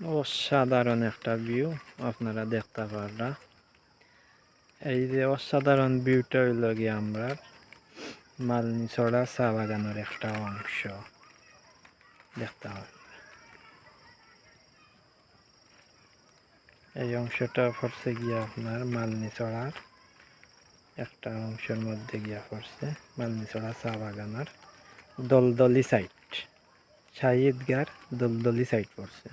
অসাধারণ একটা ভিউ আপনারা দেখতে পাররা। এই যে অসাধারণ ভিউটা হইল গিয়ে আমরা মালনিছড়া চা বাগানের একটা অংশ। দেখতে পারবেন এই অংশটা পড়ছে গিয়া আপনার মালনিছড়ার একটা অংশের মধ্যে গিয়া পড়ছে মালনিছড়া চা বাগানের দলদলি সাইট শাহিদগার দলদলি সাইট পড়ছে।